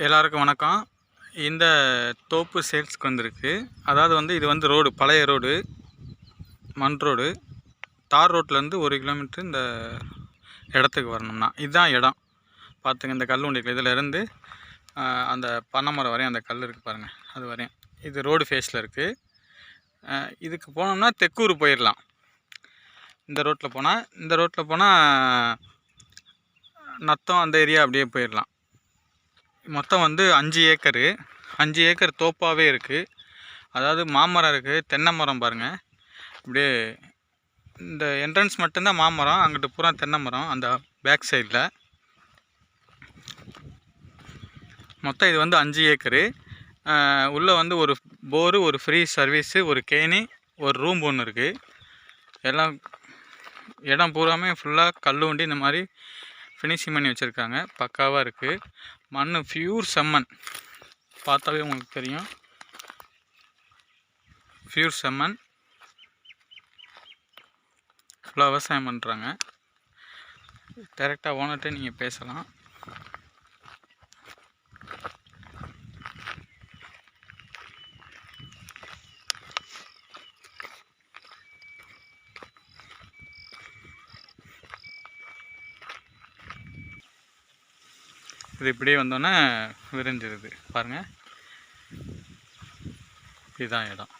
எல்லாருக்கும் வணக்கம். இந்த தோப்பு சேல்ஸ்க்கு வந்திருக்கு. அதாவது வந்து இது வந்து ரோடு பழைய ரோடு மண் ரோடு. தார் ரோட்லேருந்து ஒரு கிலோமீட்டர் இந்த இடத்துக்கு வரணும்னா. இதுதான் இடம். பார்த்துங்க இந்த கல் உண்டிக்கு இதில் அந்த பனைமரம் வரையும் அந்த கல் இருக்குது பாருங்கள் அது வரையும். இது ரோடு ஃபேஸில் இருக்குது இதுக்கு போனோம்னா தெக்கூர் போயிடலாம் இந்த ரோட்டில் போனால் இந்த ரோட்டில் போனால் நத்தம் அந்த ஏரியா அப்படியே போயிடலாம் மொத்தம் வந்து அஞ்சு ஏக்கரு. அஞ்சு ஏக்கர் தோப்பாகவே இருக்குது அதாவது மாமரம் இருக்குது தென்னை மரம் பாருங்கள் இப்படியே இந்த என்ட்ரன்ஸ் மட்டும்தான் மாமரம். அங்கிட்டு பூரா தென்னை மரம் அந்த பேக் சைடில் மொத்தம் இது வந்து அஞ்சு ஏக்கரு. உள்ளே வந்து ஒரு போரு ஒரு ஃப்ரீ சர்வீஸு ஒரு கேணி ஒரு ரூம் ஒன்று இருக்குது எல்லாம் இடம் பூராமே ஃபுல்லாக கல் இந்த மாதிரி ஃபினிஷிங் பண்ணி வச்சுருக்காங்க. பக்காவாக இருக்குது மண் பியூர் செம்மண் பார்த்தாவே உங்களுக்கு தெரியும். ஃப்யூர் செம்மண் ஃபுல்லாக விவசாயம் பண்ணுறாங்க டேரெக்டாக ஓனர்கிட்ட நீங்கள் பேசலாம். இது இப்படியே வந்தோன்னே விரிஞ்சிருது. பாருங்கள் இதுதான் இடம்.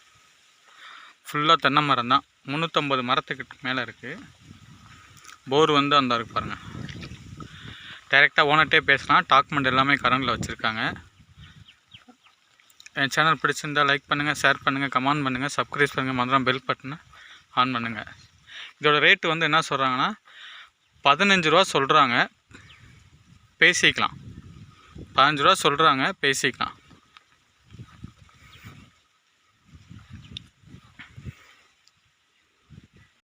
ஃபுல்லாக தென்னை மரம் தான். முந்நூற்றம்பது மரத்துக்கு மேலே இருக்குது போர் வந்து அந்த இருக்கு பாருங்கள் டைரெக்டாக ஓனர்கிட்டே பேசலாம். டாக்குமெண்ட் எல்லாமே கரண்டில் வச்சுருக்காங்க. என் சேனல் பிடிச்சிருந்தா லைக் பண்ணுங்கள் ஷேர் பண்ணுங்கள் கமெண்ட் பண்ணுங்கள் சப்ஸ்கிரைப் பண்ணுங்கள் மறந்துடாம பெல் பட்டனை ஆன் பண்ணுங்கள் இதோட ரேட்டு வந்து என்ன சொல்கிறாங்கன்னா பதினஞ்சு ரூபா சொல்கிறாங்க பேசிக்கலாம். பதினஞ்சு ரூபா சொல்கிறாங்க பேசிக்கலாம்.